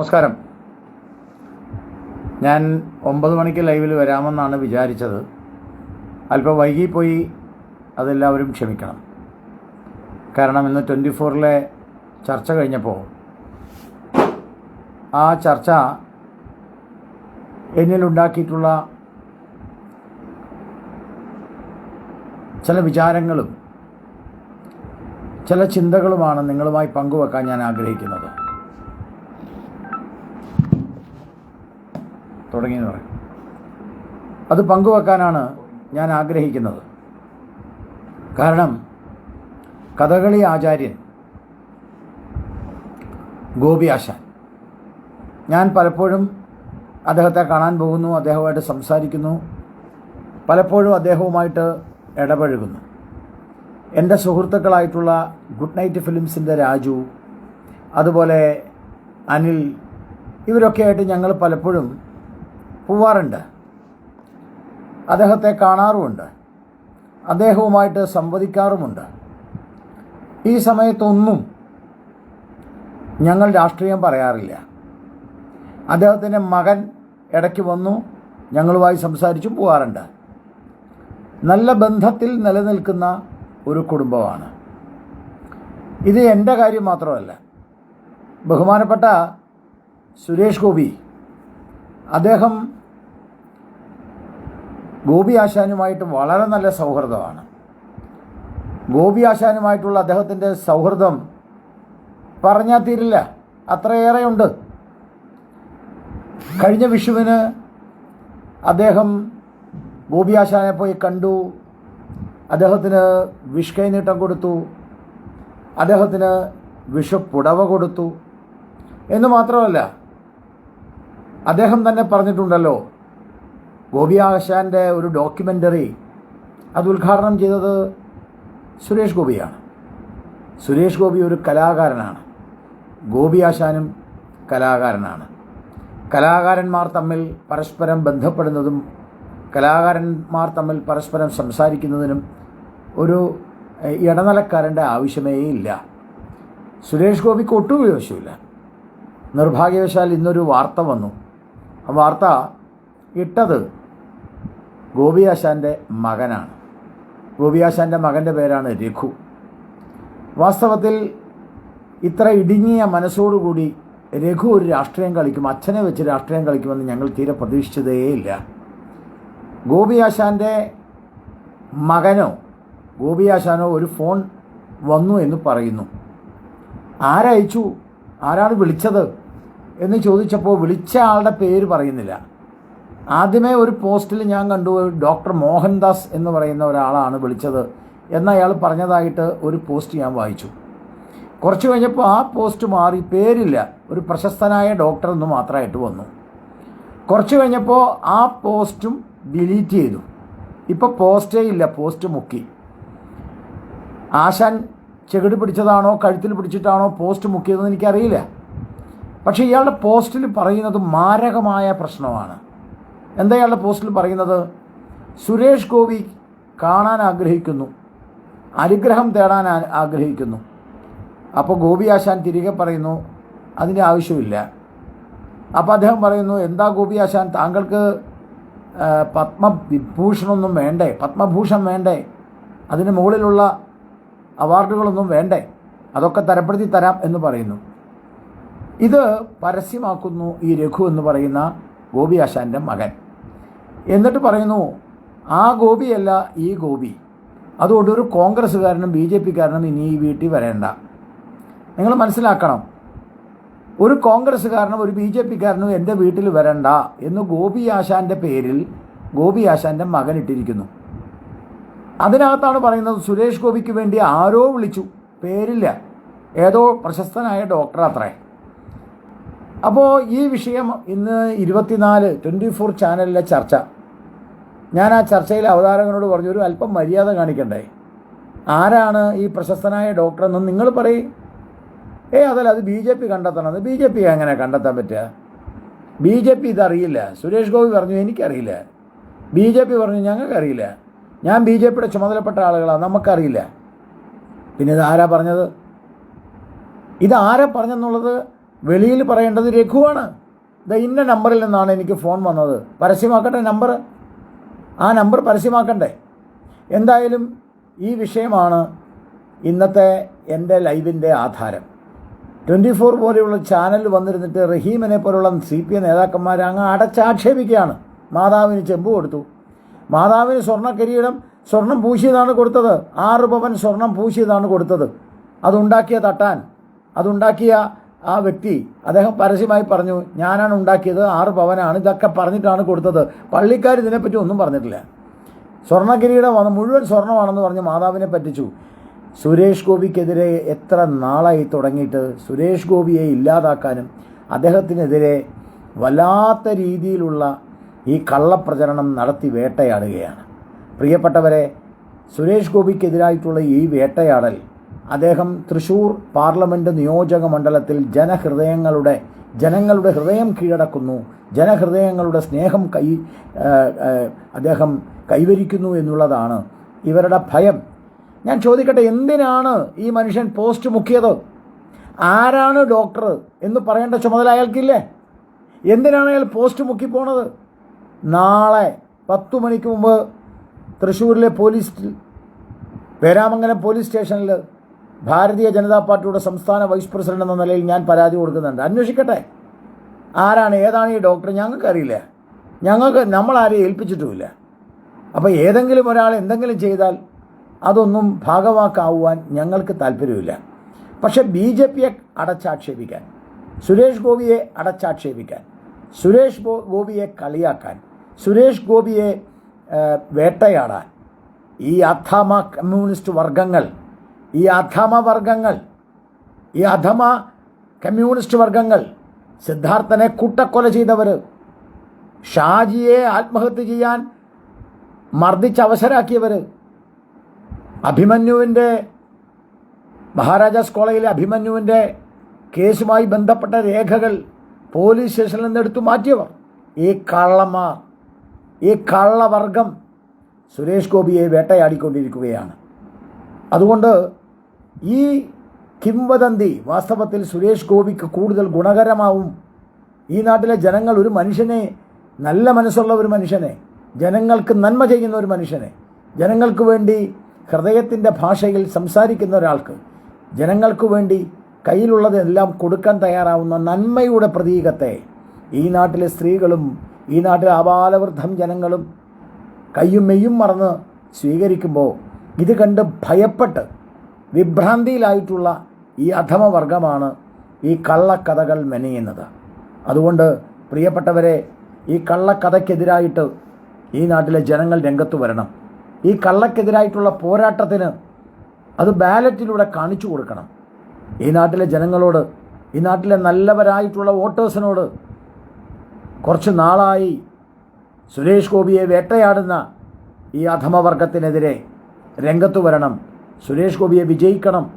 നമസ്കാരം. ഞാൻ ഒമ്പത് മണിക്ക് ലൈവിൽ വരാമെന്നാണ് വിചാരിച്ചത്. അല്പം വൈകിപ്പോയി അതെല്ലാവരും ക്ഷമിക്കണം. കാരണം ഇന്ന് ട്വന്റി ഫോറിലെ ചർച്ച കഴിഞ്ഞപ്പോൾ ആ ചർച്ച എന്നിലുണ്ടാക്കിയിട്ടുള്ള ചില വിചാരങ്ങളും ചില ചിന്തകളുമാണ് നിങ്ങളുമായി പങ്കുവെക്കാൻ ഞാൻ ആഗ്രഹിക്കുന്നത്. തുടങ്ങിയെന്ന് പറയും. അത് പങ്കുവെക്കാനാണ് ഞാൻ ആഗ്രഹിക്കുന്നത്. കാരണം കഥകളി ആചാര്യൻ ഗോപി ആശാൻ. ഞാൻ പലപ്പോഴും അദ്ദേഹത്തെ കാണാൻ പോകുന്നു അദ്ദേഹവുമായിട്ട് സംസാരിക്കുന്നു പലപ്പോഴും അദ്ദേഹവുമായിട്ട് ഇടപഴകുന്നു. എന്റെ സുഹൃത്തുക്കളായിട്ടുള്ള ഗുഡ് നൈറ്റ് ഫിലിംസിന്റെ രാജു അതുപോലെ അനിൽ ഇവരൊക്കെ ആയിട്ട് ഞങ്ങൾ പലപ്പോഴും പോവാറുണ്ട് അദ്ദേഹത്തെ കാണാറുമുണ്ട്. അദ്ദേഹവുമായിട്ട് സംവദിക്കാറുമുണ്ട്. ഈ സമയത്തൊന്നും ഞങ്ങൾ രാഷ്ട്രീയം പറയാറില്ല. അദ്ദേഹത്തിന്റെ മകൻ ഇടയ്ക്ക് വന്നു ഞങ്ങളുമായി സംസാരിച്ചും പോകാറുണ്ട്. നല്ല ബന്ധത്തിൽ നിലനിൽക്കുന്ന ഒരു കുടുംബമാണ്. ഇത് എന്റെ കാര്യം മാത്രമല്ല. ബഹുമാനപ്പെട്ട സുരേഷ് ഗോപി അദ്ദേഹം ഗോപി ആശാനുമായിട്ട് വളരെ നല്ല സൗഹൃദമാണ്. ഗോപി ആശാനുമായിട്ടുള്ള അദ്ദേഹത്തിന്റെ സൗഹൃദം പറഞ്ഞാൽ തീരില്ല. അത്രയേറെയുണ്ട്. കഴിഞ്ഞ വിഷുവിന് അദ്ദേഹം ഗോപി ആശാനെ പോയി കണ്ടു. അദ്ദേഹത്തിന് വിഷ്കൈ നീട്ടം കൊടുത്തു. അദ്ദേഹത്തിന് വിഷു പുടവ കൊടുത്തു. എന്ന് മാത്രമല്ല അദ്ദേഹം തന്നെ പറഞ്ഞിട്ടുണ്ടല്ലോ ഗോപി ആശാന്റെ ഒരു ഡോക്യുമെന്ററി അത് ഉദ്ഘാടനം ചെയ്തത് സുരേഷ് ഗോപിയാണ്. സുരേഷ് ഗോപി ഒരു കലാകാരനാണ്. ഗോപി ആശാനും കലാകാരനാണ്. കലാകാരന്മാർ തമ്മിൽ പരസ്പരം ബന്ധപ്പെടുന്നതും കലാകാരന്മാർ തമ്മിൽ പരസ്പരം സംസാരിക്കുന്നതിനും ഒരു ഇടനിലക്കാരന്റെ ആവശ്യമേ ഇല്ല. സുരേഷ് ഗോപിക്ക് ഒട്ടും ആവശ്യമില്ല നിർഭാഗ്യവശാൽ ഇന്നൊരു വാർത്ത വന്നു. ആ വാർത്ത ഇട്ടത് ഗോപിയാശാന്റെ മകനാണ്. ഗോപിയാശാന്റെ മകന്റെ പേരാണ് രഘു. വാസ്തവത്തിൽ ഇത്ര ഇടുങ്ങിയ മനസ്സോടുകൂടി രഘു ഒരു രാഷ്ട്രീയം കളിക്കും അച്ഛനെ വെച്ച് രാഷ്ട്രീയം കളിക്കുമെന്ന് ഞങ്ങൾ തീരെ പ്രതീക്ഷിച്ചതേയില്ല ഗോപിയാശാന്റെ മകനോ ഗോപിയാശാനോ ഒരു ഫോൺ വന്നു എന്ന് പറയുന്നു. ആരയച്ചു? ആരാണ് വിളിച്ചത്? എന്ന് ചോദിച്ചപ്പോൾ വിളിച്ച ആളുടെ പേര് പറയുന്നില്ല. ആദ്യമേ ഒരു പോസ്റ്റിൽ ഞാൻ കണ്ടു ഡോക്ടർ മോഹൻദാസ് എന്ന് പറയുന്ന ഒരാളാണ് വിളിച്ചത് എന്ന് അയാൾ പറഞ്ഞതായിട്ട് ഒരു പോസ്റ്റ് ഞാൻ വായിച്ചു. കുറച്ച് കഴിഞ്ഞപ്പോൾ ആ പോസ്റ്റ് മാറി പേരില്ല ഒരു പ്രശസ്തനായ ഡോക്ടർ എന്ന് മാത്രമായിട്ട് വന്നു. കുറച്ച് കഴിഞ്ഞപ്പോൾ ആ പോസ്റ്റും ഡിലീറ്റ് ചെയ്തു. ഇപ്പോൾ പോസ്റ്റേ ഇല്ല പോസ്റ്റ് മുക്കി. ആശാൻ ചെകിട് പിടിച്ചതാണോ കഴുത്തിൽ പിടിച്ചിട്ടാണോ പോസ്റ്റ് മുക്കിയതെന്ന് എനിക്കറിയില്ല. പക്ഷേ ഇയാളുടെ പോസ്റ്റിൽ പറയുന്നത് മാരകമായ പ്രശ്നമാണ്. എന്താ അയാളുടെ പോസ്റ്റിൽ പറയുന്നത്? സുരേഷ് ഗോപി കാണാൻ ആഗ്രഹിക്കുന്നു. അനുഗ്രഹം തേടാൻ ആഗ്രഹിക്കുന്നു. അപ്പോൾ ഗോപി ആശാൻ തിരികെ പറയുന്നു അതിന്റെ ആവശ്യമില്ല. അപ്പോൾ അദ്ദേഹം പറയുന്നു എന്താ ഗോപി ആശാൻ താങ്കൾക്ക് പത്മവിഭൂഷണൊന്നും വേണ്ടേ? പത്മഭൂഷൺ വേണ്ടേ? അതിന് മുകളിലുള്ള അവാർഡുകളൊന്നും വേണ്ടേ? അതൊക്കെ തരപ്പെടുത്തി തരാം എന്ന് പറയുന്നു. ഇത് പരസ്യമാക്കുന്നു ഈ രഘു എന്ന് പറയുന്ന ഗോപി ആശാന്റെ മകൻ. എന്നിട്ട് പറയുന്നു ആ ഗോപിയല്ല ഈ ഗോപി. അതുകൊണ്ട് ഒരു കോൺഗ്രസ്സുകാരനും ബി ജെ പിക്കാരനും ഇനി ഈ വീട്ടിൽ വരേണ്ട. നിങ്ങൾ മനസ്സിലാക്കണം ഒരു കോൺഗ്രസ്സുകാരനും ഒരു ബി ജെ പിക്കാരനും എന്റെ വീട്ടിൽ വരണ്ട എന്ന് ഗോപി ആശാന്റെ പേരിൽ ഗോപി ആശാന്റെ മകൻ ഇട്ടിരിക്കുന്നു. അതിനകത്താണ് പറയുന്നത് സുരേഷ് ഗോപിക്ക് വേണ്ടി ആരോ വിളിച്ചു. പേരില്ല. ഏതോ പ്രശസ്തനായ ഡോക്ടർ അത്രേ. അപ്പോൾ ഈ വിഷയം ഇന്ന് ഇരുപത്തിനാല് ട്വന്റി ഫോർ ചാനലിലെ ചർച്ച. ഞാൻ ആ ചർച്ചയിൽ അവതാരകനോട് പറഞ്ഞു ഒരു അല്പം മര്യാദ കാണിക്കണ്ടേ? ആരാണ് ഈ പ്രശസ്തനായ ഡോക്ടർ എന്ന് നിങ്ങൾ പറയും. ഏ അതല്ല അത് ബി ജെ പി കണ്ടെത്തണം. ബി ജെ പി എങ്ങനെ കണ്ടെത്താൻ പറ്റുക? ബി ജെ പി ഇതറിയില്ല. സുരേഷ് ഗോപി പറഞ്ഞു എനിക്കറിയില്ല. ബി ജെ പി പറഞ്ഞു ഞങ്ങൾക്കറിയില്ല. ഞാൻ ബി ജെ പിയുടെ ചുമതലപ്പെട്ട ആളുകളാണ് നമുക്കറിയില്ല. പിന്നെ ഇത് ആരാ പറഞ്ഞത്? ഇത് ആരാ പറഞ്ഞെന്നുള്ളത് വെളിയിൽ പറയേണ്ടത് രഘുവാണ്. ദ ഇന്ന നമ്പറിൽ നിന്നാണ് എനിക്ക് ഫോൺ വന്നത്. പരസ്യമാക്കട്ടെ നമ്പർ ആ നമ്പർ പരസ്യമാക്കണ്ടേ? എന്തായാലും ഈ വിഷയമാണ് ഇന്നത്തെ എന്റെ ലൈവിന്റെ ആധാരം. ട്വന്റി ഫോർ പോലെയുള്ള ചാനൽ വന്നിരുന്നിട്ട് റഹീമിനെ പോലുള്ള സി പി എം നേതാക്കന്മാർ അങ്ങ് അടച്ചാക്ഷേപിക്കുകയാണ്. മാതാവിന് ചെമ്പ് കൊടുത്തു. മാതാവിന് സ്വർണക്കിരീടം സ്വർണം പൂശിയതാണ് കൊടുത്തത്. ആറ് പവൻ സ്വർണം പൂശിയതാണ് കൊടുത്തത്. അതുണ്ടാക്കിയ തട്ടാൻ അതുണ്ടാക്കിയ ആ വ്യക്തി അദ്ദേഹം പരസ്യമായി പറഞ്ഞു ഞാനാണ് ഉണ്ടാക്കിയത് ആറ് പവനാണ് ഇതൊക്കെ പറഞ്ഞിട്ടാണ് കൊടുത്തത്. പള്ളിക്കാർ ഇതിനെപ്പറ്റി ഒന്നും പറഞ്ഞിട്ടില്ല. സ്വർണഗിരിയുടെ വന്ന് മുഴുവൻ സ്വർണമാണെന്ന് പറഞ്ഞ് മാതാവിനെ പറ്റിച്ചു. സുരേഷ് ഗോപിക്കെതിരെ എത്ര നാളായി തുടങ്ങിയിട്ട് സുരേഷ് ഗോപിയെ ഇല്ലാതാക്കാനും അദ്ദേഹത്തിനെതിരെ വല്ലാത്ത രീതിയിലുള്ള ഈ കള്ളപ്രചരണം നടത്തി വേട്ടയാടുകയാണ്. പ്രിയപ്പെട്ടവരെ സുരേഷ് ഗോപിക്കെതിരായിട്ടുള്ള ഈ വേട്ടയാടൽ അദ്ദേഹം തൃശൂർ പാർലമെന്റ് നിയോജക മണ്ഡലത്തിൽ ജനഹൃദയങ്ങളുടെ ജനങ്ങളുടെ ഹൃദയം കീഴടക്കുന്നു. ജനഹൃദയങ്ങളുടെ സ്നേഹം കൈ അദ്ദേഹം കൈവരിക്കുന്നു എന്നുള്ളതാണ് ഇവരുടെ ഭയം. ഞാൻ ചോദിക്കട്ടെ എന്തിനാണ് ഈ മനുഷ്യൻ പോസ്റ്റ് മുക്കിയത്? ആരാണ് ഡോക്ടർ എന്ന് പറയേണ്ട ചുമതല അയാൾക്കില്ലേ? എന്തിനാണ് അയാൾ പോസ്റ്റ് മുക്കിപ്പോണത് നാളെ പത്തു മണിക്ക് മുമ്പ് തൃശ്ശൂരിലെ പോലീസ് പേരാമംഗലം പോലീസ് സ്റ്റേഷനിൽ ഭാരതീയ ജനതാ പാർട്ടിയുടെ സംസ്ഥാന വൈസ് പ്രസിഡന്റ് എന്ന നിലയിൽ ഞാൻ പരാതി കൊടുക്കുന്നുണ്ട്. അന്വേഷിക്കട്ടെ. ആരാണ് ഏതാണ് ഈ ഡോക്ടർ? ഞങ്ങൾക്കറിയില്ല. ഞങ്ങൾക്ക് നമ്മളാരെയും ഏൽപ്പിച്ചിട്ടുമില്ല. അപ്പോൾ ഏതെങ്കിലും ഒരാൾ എന്തെങ്കിലും ചെയ്താൽ അതൊന്നും ഭാഗവാക്കാവുവാൻ ഞങ്ങൾക്ക് താല്പര്യമില്ല. പക്ഷേ ബി ജെ പിയെ അടച്ചാക്ഷേപിക്കാൻ സുരേഷ് ഗോപിയെ അടച്ചാക്ഷേപിക്കാൻ സുരേഷ് ഗോപിയെ കളിയാക്കാൻ സുരേഷ് ഗോപിയെ വേട്ടയാടാൻ ഈ അഥാമ കമ്മ്യൂണിസ്റ്റ് വർഗങ്ങൾ ഈ അധമ വർഗങ്ങൾ ഈ അധമ കമ്മ്യൂണിസ്റ്റ് വർഗങ്ങൾ സിദ്ധാർത്ഥനെ കൂട്ടക്കൊല ചെയ്തവർ ഷാജിയെ ആത്മഹത്യ ചെയ്യാൻ മർദ്ദിച്ച് അവസരാക്കിയവർ അഭിമന്യുവിന്റെ മഹാരാജാസ് കോളേജിലെ അഭിമന്യുവിന്റെ കേസുമായി ബന്ധപ്പെട്ട രേഖകൾ പോലീസ് സ്റ്റേഷനിൽ നിന്ന് എടുത്തു മാറ്റിയവർ. ഈ കള്ളമാർ ഈ കള്ളവർഗം സുരേഷ് ഗോപിയെ വേട്ടയാടിക്കൊണ്ടിരിക്കുകയാണ്. അതുകൊണ്ട് ഈ കിംവദന്തി വാസ്തവത്തിൽ സുരേഷ് ഗോപിക്ക് കൂടുതൽ ഗുണകരമാവും. ഈ നാട്ടിലെ ജനങ്ങൾ ഒരു മനുഷ്യനെ നല്ല മനസ്സുള്ള ഒരു മനുഷ്യനെ ജനങ്ങൾക്ക് നന്മ ചെയ്യുന്ന ഒരു മനുഷ്യനെ ജനങ്ങൾക്ക് വേണ്ടി ഹൃദയത്തിന്റെ ഭാഷയിൽ സംസാരിക്കുന്ന ഒരാൾക്ക് ജനങ്ങൾക്ക് വേണ്ടി കയ്യിലുള്ളതെല്ലാം കൊടുക്കാൻ തയ്യാറാവുന്ന നന്മയുടെ പ്രതീകത്തെ ഈ നാട്ടിലെ സ്ത്രീകളും ഈ നാട്ടിലെ അപാലവൃദ്ധം ജനങ്ങളും കയ്യും മെയ്യും മറന്ന് സ്വീകരിക്കുമ്പോൾ ഇത് കണ്ട് ഭയപ്പെട്ട് വിഭ്രാന്തിയിലായിട്ടുള്ള ഈ അധമവർഗമാണ് ഈ കള്ളക്കഥകൾ മെനയുന്നത്. അതുകൊണ്ട് പ്രിയപ്പെട്ടവരെ ഈ കള്ളക്കഥയ്ക്കെതിരായിട്ട് ഈ നാട്ടിലെ ജനങ്ങൾ രംഗത്ത് വരണം. ഈ കള്ളക്കെതിരായിട്ടുള്ള പോരാട്ടത്തിന് അത് ബാലറ്റിലൂടെ കാണിച്ചു കൊടുക്കണം. ഈ നാട്ടിലെ ജനങ്ങളോട് ഈ നാട്ടിലെ നല്ലവരായിട്ടുള്ള വോട്ടേഴ്സിനോട് കുറച്ച് നാളായി സുരേഷ് ഗോപിയെ വേട്ടയാടുന്ന ഈ അധമവർഗത്തിനെതിരെ രംഗത്തു വരണം. സുരേഷ് ഗോപിയെ വിജയിക്കണം.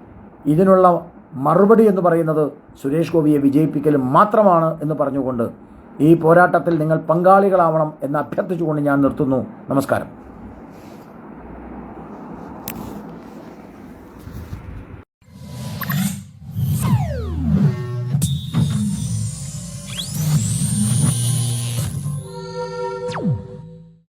ഇതിനുള്ള മറുപടി എന്ന് പറയുന്നത് സുരേഷ് ഗോപിയെ വിജയിപ്പിക്കൽ മാത്രമാണ് എന്ന് പറഞ്ഞുകൊണ്ട് ഈ പോരാട്ടത്തിൽ നിങ്ങൾ പങ്കാളികളാവണം എന്ന് അഭ്യർത്ഥിച്ചുകൊണ്ട് ഞാൻ നിർത്തുന്നു. നമസ്കാരം.